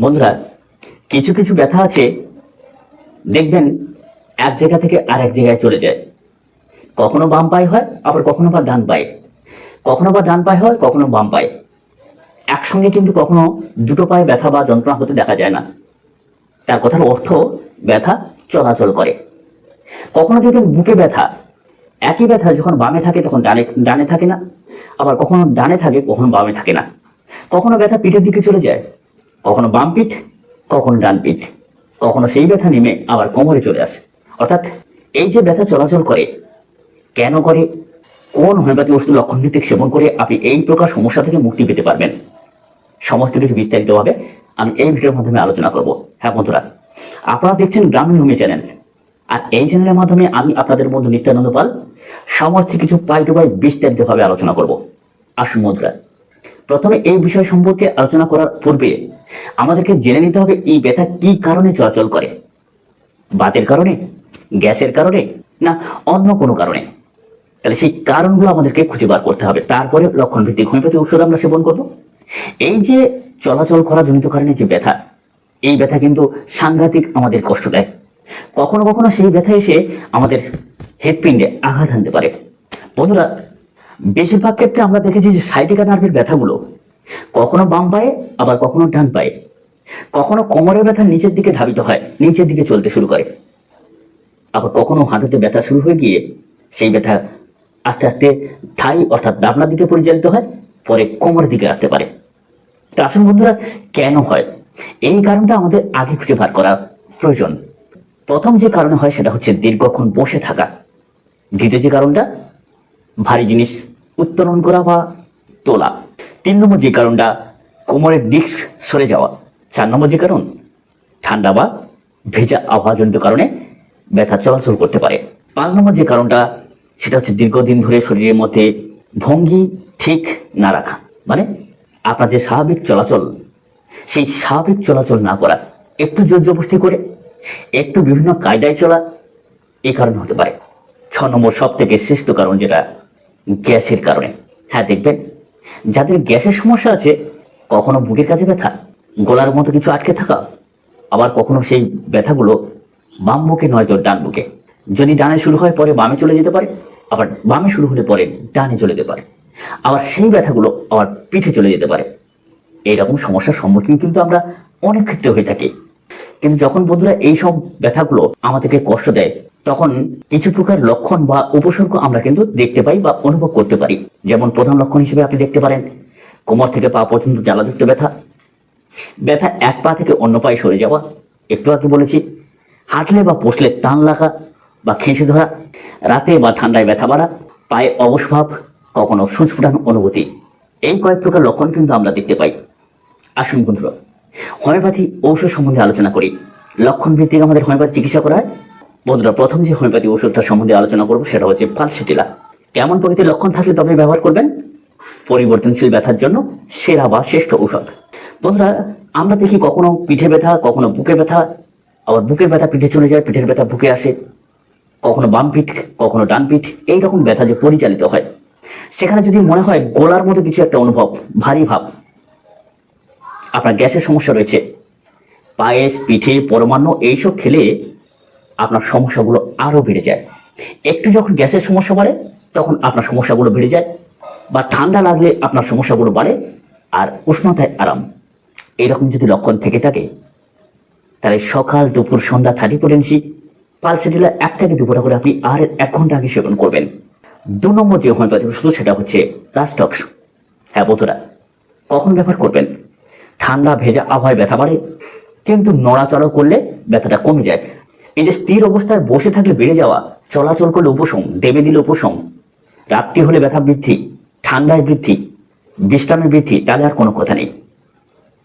বন্ধুরা, কিছু কিছু ব্যথা আছে, দেখবেন এক জায়গা থেকে আর এক জায়গায় চলে যায়। কখনো বাম পায়ে হয়, আবার কখনো বা ডান পায়ে। কখনো বা ডান পায়ে হয়, কখনো বাম পায়ে। একসঙ্গে কিন্তু কখনো দুটো পায়ে ব্যথা বা যন্ত্রণা হতে দেখা যায় না। তার কথার অর্থ, ব্যথা চলাচল করে। কখনো দেখবেন বুকে ব্যথা, একই ব্যথা যখন বামে থাকে তখন ডানে ডানে থাকে না। আবার কখনো ডানে থাকে, কখনো বামে থাকে না। কখনো ব্যথা পিঠের দিকে চলে যায় কখনো বাম পিঠ, কখনো ডান পিঠ। কখনো সেই ব্যথা নেমে আবার কোমরে চলে আসে। অর্থাৎ এই যে ব্যথা চলাচল করে, কেন করে, কোন হোমিওপ্যাথি ওষুধ লক্ষণ ভিত্তিক সেবন করে আপনি এই প্রকার সমস্যা থেকে মুক্তি পেতে পারবেন? সমস্ত কিছু বিস্তারিতভাবে আমি এই ভিডিওর মাধ্যমে আলোচনা করব। হ্যাঁ বন্ধুরা, আপনারা দেখছেন গ্রামীণ ভূমি চ্যানেল। আর এই চ্যানেলের মাধ্যমে আমি আপনাদের মধ্যে নিত্যানন্দ পাল সমস্ত কিছু পাই টু পাই বিস্তারিতভাবে আলোচনা করব। আসুন বন্ধুরা। প্রথমে এই বিষয় সম্পর্কে আলোচনা করার পূর্বে আমাদেরকে জেনে নিতে হবে এই ব্যথা কি কারণে চলাচল করে। বাতের কারণে? গ্যাসের কারণে? না, অন্য কোনো কারণে? তাহলে সেই কারণগুলো আমাদেরকে খুঁজে বার করতে হবে। তারপরে লক্ষণ ভিত্তিক হোমিওপ্যাথি ঔষধ আমরা সেবন করব। এই যে চলাচল করা জনিত কারণে যে ব্যথা, এই ব্যথা কিন্তু সাংঘাতিক আমাদের কষ্ট দেয়। কখনো কখনো সেই ব্যথা এসে আমাদের হৃৎপিণ্ডে আঘাত আনতে পারে। বন্ধুরা বেশিরভাগ ক্ষেত্রে আমরা দেখেছি যে সাইটিকা নার্ভের ব্যথাগুলো কখনো বাম পায়ে, আবার কখনো ডান পায়ে। কখনো কোমরের ব্যথা নিচের দিকে ধাবিত হয়, নিচের দিকে চলতে শুরু করে। আবার কখনো হাঁটুতে ব্যথা শুরু হয়ে গিয়ে সেই ব্যথা আস্তে আস্তে থাই অর্থাৎ দাবনার দিকে পরিচালিত হয়, পরে কোমরের দিকে আসতে পারে। তা আসুন বন্ধুরা, কেন হয়? এই কারণটা আমাদের আগে খুঁজে বার করা প্রয়োজন। প্রথম যে কারণে হয় সেটা হচ্ছে দীর্ঘক্ষণ বসে থাকা। দ্বিতীয় যে কারণটা ভারী জিনিস উত্তোলন করা বা তোলা। তিন নম্বর যে কারণটা, কোমরের ডিস্ক সরে যাওয়া। চার নম্বর যে কারণ, ঠান্ডা বা ভেজা আবহাওয়াজনিত কারণে ব্যথা চলাচল করতে পারে। পাঁচ নম্বর যে কারণটা, সেটা হচ্ছে দীর্ঘদিন ধরে শরীরের মধ্যে ভঙ্গি ঠিক না রাখা। মানে আপনার যে স্বাভাবিক চলাচল, সেই স্বাভাবিক চলাচল না করা, একটু জোর জবরদস্তি করে, একটু বিভিন্ন কায়দায় চলা এই কারণে হতে পারে। ছ নম্বর সব থেকে শ্রেষ্ঠ কারণ যেটা গ্যাসের কারণে। হ্যাঁ দেখবেন, যাদের গ্যাসের সমস্যা আছে, কখনো বুকের কাছে ব্যথা, গলার মতো কিছু আটকে থাকা, আবার কখনো সেই ব্যথাগুলো বাম বুকে নয়তো ডান বুকে। যদি ডানে শুরু হয়, পরে বামে চলে যেতে পারে, আবার বামে শুরু হলে পরে ডানে চলে যেতে পারে। আবার সেই ব্যথাগুলো আবার পিঠে চলে যেতে পারে। এইরকম সমস্যার সম্মুখীন কিন্তু আমরা অনেক ক্ষেত্রে হয়ে থাকি। কিন্তু যখন বন্ধুরা এই সব ব্যথাগুলো আমাদেরকে কষ্ট দেয়, তখন কিছু প্রকার লক্ষণ বা উপসর্গ আমরা কিন্তু দেখতে পাই বা অনুভব করতে পারি। যেমন প্রধান লক্ষণ হিসেবে আপনি দেখতে পারেন, কোমর থেকে পা পর্যন্ত জ্বালাযুক্ত ব্যথা ব্যথা এক পা থেকে অন্য পায়ে সরে যাওয়া, একটু আগে বলেছি, হাঁটলে বা বসলে টান লাগা বা খেঁচে ধরা, রাতে বা ঠান্ডায় ব্যথা বাড়া, পায়ে অবসভাব কখনো সূচ ফুটানো অনুভূতি। এই কয়েক প্রকার লক্ষণ কিন্তু আমরা দেখতে পাই। আসুন বন্ধুরা। হোমিওপ্যাথি ঔষধ সম্বন্ধে আলোচনা করি। লক্ষণ ভিত্তিক আমাদের হোমিওপ্যাথি চিকিৎসা করা বন্ধুরা, প্রথম যে হোমিওপ্যাথি ওষুধটা সম্বন্ধে আলোচনা করব সেটা হচ্ছে পালসেটিলা কেমন প্রকৃতির লক্ষণ থাকলে তবে ব্যবহার করবেন? পরিবর্তনশীল ব্যথার জন্য সেরা বা শ্রেষ্ঠ ঔষধ। বন্ধুরা, আমরা দেখি কখনো পিঠে ব্যথা, কখনো বুকে ব্যথা, আবার বুকের ব্যথা পিঠে চলে যায়, পিঠের ব্যথা বুকে আসে। কখনো বাম পিঠ, কখনো ডান পিঠ, এইরকম ব্যথা যে পরিচালিত হয়। সেখানে যদি মনে হয় গোলার মতো কিছু একটা অনুভব, ভারী ভাব আপনার গ্যাসের সমস্যা রয়েছে। পায়েস, পিঠে, পরমান্ন এইসব খেলে আপনার সমস্যাগুলো আরও বেড়ে যায়। একটু যখন গ্যাসের সমস্যা বাড়ে, তখন আপনার সমস্যাগুলো বেড়ে যায় বা ঠান্ডা লাগলে আপনার সমস্যাগুলো বাড়ে আর উষ্ণতায় আরাম। এরকম যদি লক্ষণ থেকে থাকে, তাহলে সকাল, দুপুর, সন্ধ্যা থার্টি পোটেন্সি পালসেটিলা এক থেকে দুপুরা করে আপনি আর এক ঘণ্টা আগে সেবন করবেন। দু নম্বর যে হোমিওপ্যাথি ওষুধ, সেটা হচ্ছে রাস্টক্স হ্যাঁ বন্ধুরা, কখন ব্যবহার করবেন? ঠান্ডা, ভেজা আবহাওয়ায় ব্যথা বাড়ে, কিন্তু নড়াচড়া করলে ব্যথাটা কমে যায়। এই যে স্থির অবস্থায় বসে থাকলে বেড়ে যাওয়া, চলাচল করলে উপশম, দেবে দিলে উপশম, রাত্রি হলে ব্যথা বৃদ্ধি, ঠান্ডায় বৃদ্ধি, বিশ্রামের বৃদ্ধি, তাহলে আর কোনো কথা নেই।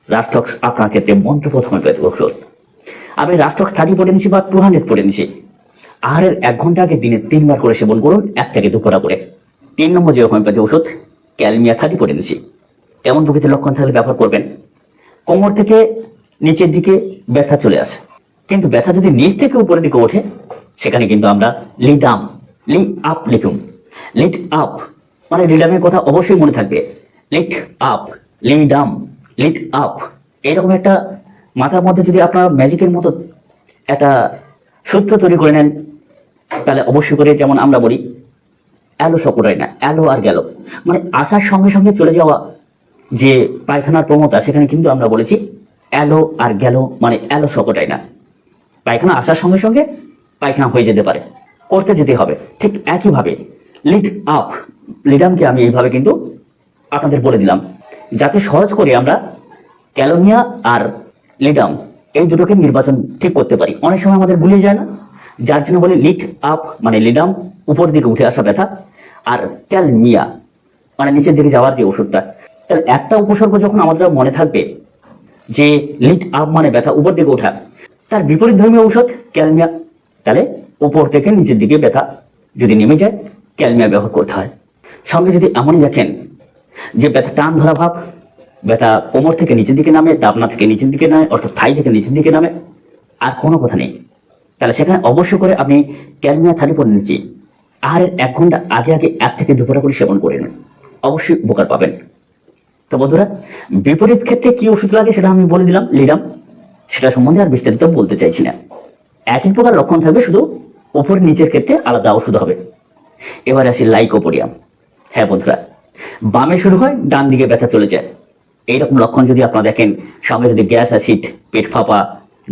রাস্টক্স আপনার ক্ষেত্রে মন্ত্রপথ হোমিওপ্যাথিক ওষুধ আমি রাস্টক্স থার্টি পড়ে নিছি বা টু হান্ড্রেড পড়ে নিছি। আহারের এক ঘণ্টা আগে দিনে তিনবার করে সেবন করুন, এক থেকে দুপুরা করে। তিন নম্বর যে হোমিওপ্যাথি ওষুধ ক্যালমিয়া থার্টি পড়ে নিছি। কেমন প্রকৃতির লক্ষণ থাকলে ব্যবহার করবেন? কোমর থেকে নিচের দিকে ব্যথা চলে আসে। কিন্তু ব্যথা যদি নিচ থেকে উপরের দিকে ওঠে, সেখানে কিন্তু আমরা লিডাম লি আপ লিখুন। লিট আপ মানে লিডামের কথা অবশ্যই মনে থাকবে। Lit up Ledum lit up এরকম একটা মাথার মধ্যে যদি আপনারা ম্যাজিকের মতো একটা সূত্র তৈরি করে নেন, তাহলে অবশ্যই করে যেমন আমরা বলি অ্যালো সকটাই না অ্যালো আর গেল মানে আসার সঙ্গে সঙ্গে চলে যাওয়া যে পায়খানার প্রমতা সেখানে কিন্তু আমরা বলেছি অ্যালো আর গেল মানে অ্যালো সকটাই না। পায়খানা আসার সঙ্গে সঙ্গে পায়খানা হয়ে যেতে পারে, করতে যেতে হবে। ঠিক একইভাবে লিড আপ লিডামকে আমি এইভাবে কিন্তু আপনাদের বলে দিলাম। যাতে সহজ করে আমরা ক্যালোনিয়া আর লিডাম এই দুটোকে নির্বাচন ঠিক করতে পারি। অনেক সময় আমাদের ভুলে যায় না, যার জন্য বলে লিড আপ মানে লিডাম উপর দিকে উঠে আসা ব্যথা আর ক্যালমিয়া মানে নিচের দিকে যাওয়ার যে ওষুধটা তাহলে একটা উপসর্গ যখন আমাদের মনে থাকবে যে লিড আপ মানে ব্যথা উপর দিকে ওঠা, তার বিপরীত ধর্মীয় ঔষধ ক্যালমিয়া। তাহলে উপর থেকে নিচের দিকে ব্যথা যদি নেমে যায়, ক্যালমিয়া ব্যবহার করতে হয়। সঙ্গে যদি এমনই দেখেন যে ব্যথা টান ধরা ভাব, ব্যথা কোমর থেকে নিচের দিকে নামে, দাপনা থেকে নিচের দিকে নামে, অর্থাৎ থাই থেকে নিচের দিকে নামে, আর কোনো কথা নেই। তাহলে সেখানে অবশ্যই করে আপনি ক্যালমিয়া থালি পরে নিচ্ছি। আহারের এক ঘণ্টা আগে আগে এক থেকে দুপুরা করে সেবন করে নেন। অবশ্যই উপকার পাবেন। তো বন্ধুরা, বিপরীত ক্ষেত্রে কি ওষুধ লাগে সেটা আমি বলে দিলাম, লিডাম। সেটা সম্বন্ধে আর বিস্তারিত বলতে চাইছি না। একই প্রকার লক্ষণ থাকবে, শুধু উপর নিচের ক্ষেত্রে আলাদা ওষুধ হবে। এবার আসি লাইকোপোডিয়াম। হ্যাঁ বন্ধুরা, বামে শুরু হয়, ডান দিকে ব্যথা চলে যায়। এইরকম লক্ষণ যদি আপনারা দেখেন সঙ্গে যদি গ্যাস, অ্যাসিড, পেট ফাঁপা,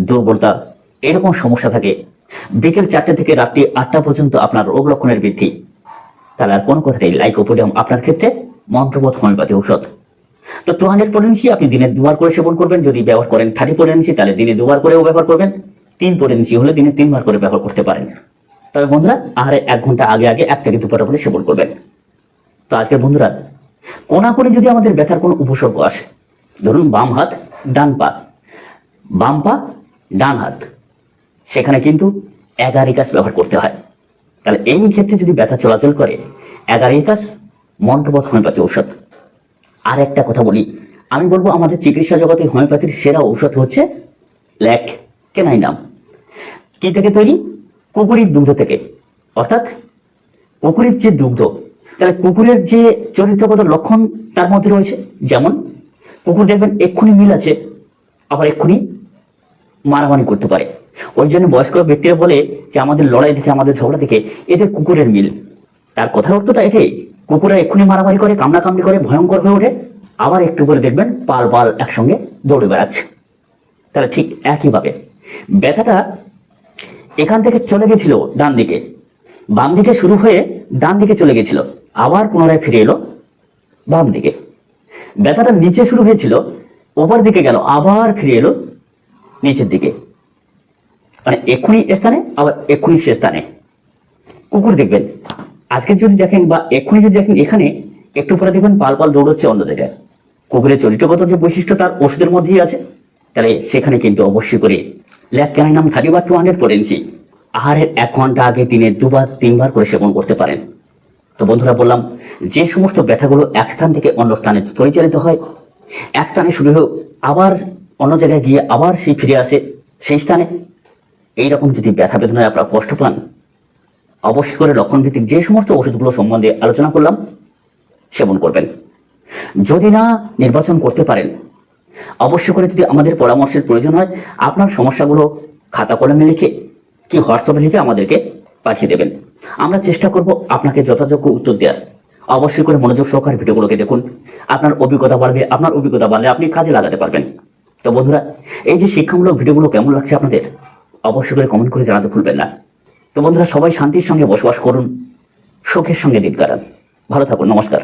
দুর্বলতা, এরকম সমস্যা থাকে, বিকেল চারটে থেকে রাত্রি আটটা পর্যন্ত আপনার রোগ লক্ষণের বৃদ্ধি। তাহলে আর কোনো কথাটাই লাইকোপোডিয়াম আপনার ক্ষেত্রে মন্ত্রবোধ হোমিওপ্যাথি ঔষধ। তো টু হান্ড্রেড পটেন্সি আপনি দিনে দুবার করে সেবন করবেন, যদি ব্যবহার করেন থার্টি পটেন্সি তাহলে দিনে দুবার করেও ব্যবহার করবেন, তিন পটেন্সি হলে দিনে তিনবার করে ব্যবহার করতে পারেন। তবে বন্ধুরা, আহারে এক ঘণ্টা আগে আগে এক থেকে দুপুর করে সেবন করবেন। তো আজকে বন্ধুরা কোনা করে যদি আমাদের ব্যথার কোনো উপসর্গ আসে, ধরুন বাম হাত, ডান পা। বাম পা, ডান হাত। সেখানে কিন্তু অ্যাগারিকাস ব্যবহার করতে হয়। তাহলে এই ক্ষেত্রে যদি ব্যথা চলাচল করে অ্যাগারিকাস মন্ত্রবোধ হোমিওপ্যাথি ঔষধ। আর একটা কথা বলি। আমি বলব, আমাদের চিকিৎসা জগতে হোমিওপ্যাথির সেরা ঔষধ হচ্ছে ল্যাক। কেনাইনাম কি থেকে তৈরি? কুকুরের দুগ্ধ থেকে। অর্থাৎ কুকুরের যে দুগ্ধ, তাহলে কুকুরের যে চরিত্রগত লক্ষণ তার মধ্যে রয়েছে, যেমন কুকুর দেখবেন এক্ষুনি মিল আছে, আবার এক্ষুনি মারামারি করতে পারে। ওই জন্য বয়স্ক ব্যক্তিরা বলে যে, আমাদের লড়াই দেখে, আমাদের ঝগড়া দেখে এদের কুকুরের মিল। তার কথার অর্থটা এটাই। কুকুরা এক্ষুনি মারামারি করে কামড়া কামড়ি করে, ভয়ঙ্কর হয়ে ওঠে। আবার একটু করে দেখবেন, পাল পাল একসঙ্গে দৌড়ে বেড়াচ্ছে। তাহলে ঠিক একইভাবে। ব্যথাটা এখান থেকে চলে গেছিল ডান দিকে। বাম দিকে শুরু হয়ে ডান দিকে চলে গেছিল। আবার পুনরায় ফিরে এলো বাম দিকে। ব্যথাটা নিচে শুরু হয়েছিল, ওপর দিকে গেল, আবার ফিরে এলো নিচের দিকে। মানে এক্ষুনি স্থানে, আবার এক্ষুনি সে স্থানে। কুকুর দেখবেন আজকে যদি দেখেন বা এক্ষুনি যদি দেখেন, এখানে একটু পরে দেখবেন পাল পাল দৌড়চ্ছে অন্য জায়গায় কুকুরের চরিত্রগত যে বৈশিষ্ট্য, তার ওষুধের মধ্যেই আছে। তাহলে সেখানে কিন্তু অবশ্যই করে ল্যাক ক্যানাইনাম থার্টি বা টু হান্ড্রেড পটেন্সি আহারের এক ঘণ্টা আগে দিনে দুবার, তিনবার করে সেবন করতে পারেন। তো বন্ধুরা, বললাম, যে সমস্ত ব্যথাগুলো এক স্থান থেকে অন্য স্থানে পরিচালিত হয়, এক স্থানে শুরু হয়ে আবার অন্য জায়গায় গিয়ে আবার সেই ফিরে আসে সেই স্থানে। এইরকম যদি ব্যথা বেদনায় আপনারা কষ্ট পান অবশ্যই করে লক্ষণ ভিত্তিক যে সমস্ত ওষুধগুলো সম্বন্ধে আলোচনা করলাম, সেবন করবেন। যদি না নির্বাচন করতে পারেন, অবশ্যই করে যদি আমাদের পরামর্শের প্রয়োজন হয়, আপনার সমস্যাগুলো খাতা কলমে লিখে কি হোয়াটসঅ্যাপে লিখে আমাদেরকে পাঠিয়ে দেবেন। আমরা চেষ্টা করব আপনাকে যথাযোগ্য উত্তর দেওয়ার। অবশ্যই করে মনোযোগ সহকারে ভিডিওগুলোকে দেখুন। আপনার অভিজ্ঞতা বাড়বে, আপনার অভিজ্ঞতা বাড়লে আপনি কাজে লাগাতে পারবেন। তো বন্ধুরা, এই যে শিক্ষামূলক ভিডিওগুলো কেমন লাগছে আপনাদের, অবশ্যই করে কমেন্ট করে জানাতে ভুলবেন না। তো বন্ধুরা সবাই শান্তির সঙ্গে বসবাস করুন সুখের সঙ্গে দিন কাটান। ভালো থাকুন নমস্কার।